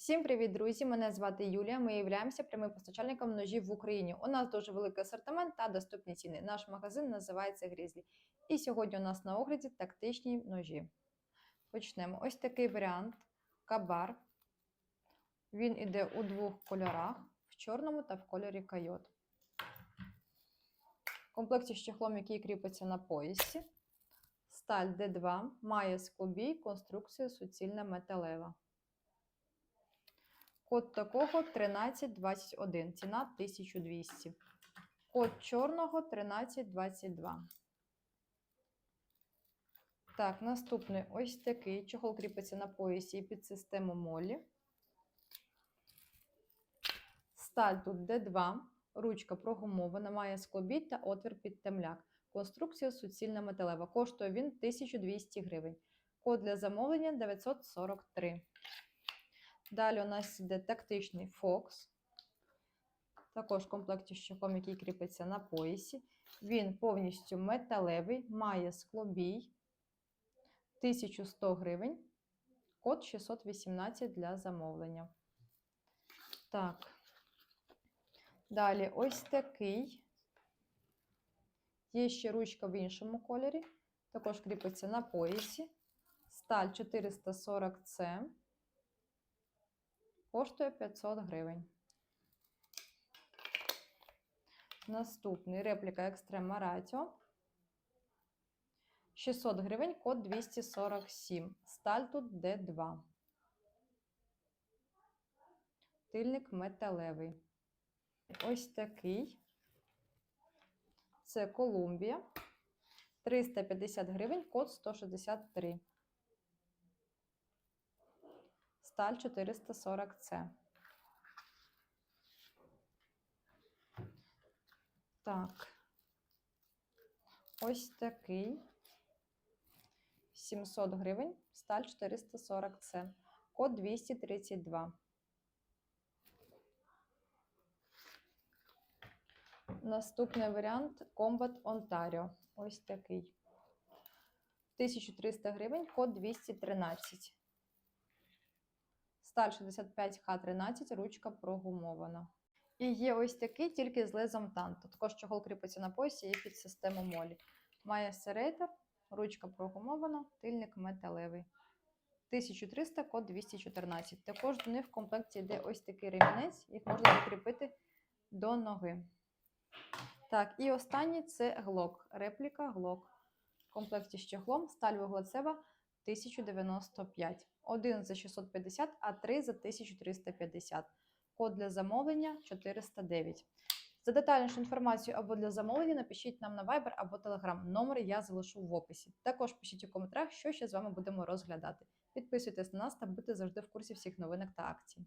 Всім привіт, друзі! Мене звати Юлія. Ми являємося прямим постачальником ножів в Україні. У нас дуже великий асортимент та доступні ціни. Наш магазин називається Грізлі. І сьогодні у нас на огляді тактичні ножі. Почнемо. Ось такий варіант кабар. Він іде у двох кольорах: в чорному та в кольорі койот. В комплекті з чехлом, який кріпиться на поясі. Сталь D2 має склобій, конструкція суцільна металева. Код такого 1321, ціна 1200. Код чорного 1322. Так, наступний ось такий. Чохол кріпиться на поясі і під систему молі. Сталь тут D2. Ручка прогумована, має склобій та отвір під темляк. Конструкція суцільна металева. Коштує він 1200 гривень. Код для замовлення 943. Далі у нас йде тактичний Фокс. Також в з чохлом, який кріпиться на поясі. Він повністю металевий, має склобій 1100 гривень. Код 618 для замовлення. Так. Далі ось такий. Є ще ручка в іншому кольорі. Також кріпиться на поясі. Сталь 440C. Коштує 500 гривень. Наступний репліка Extrema Ratio. 600 гривень, код 247. Сталь тут D2. Тильник металевий. Ось такий. Це Колумбія. 350 гривень, код 163. Сталь 440С. Так. Ось такий. 700 гривень. Сталь 440С. Код 232. Наступний варіант Combat Ontario. Ось такий. 1300 гривень, код 213. Сталь 65Х13, ручка прогумована. І є ось такий, тільки з лезом танту. Також чохол кріпиться на поясі і під систему молі. Має серейтер, ручка прогумована, тильник металевий. 1300, код 214. Також до них в комплекті йде ось такий ремінець, їх можна закріпити до ноги. Так, і останній це глок, репліка глок. В комплекті з чехлом сталь вуглецева 1095. Один за 650, а три за 1350. Код для замовлення 409. За детальнішу інформацію або для замовлення напишіть нам на Viber або Telegram. Номер я залишу в описі. Також пишіть у коментарях, що ще з вами будемо розглядати. Підписуйтесь на нас та будьте завжди в курсі всіх новинок та акцій.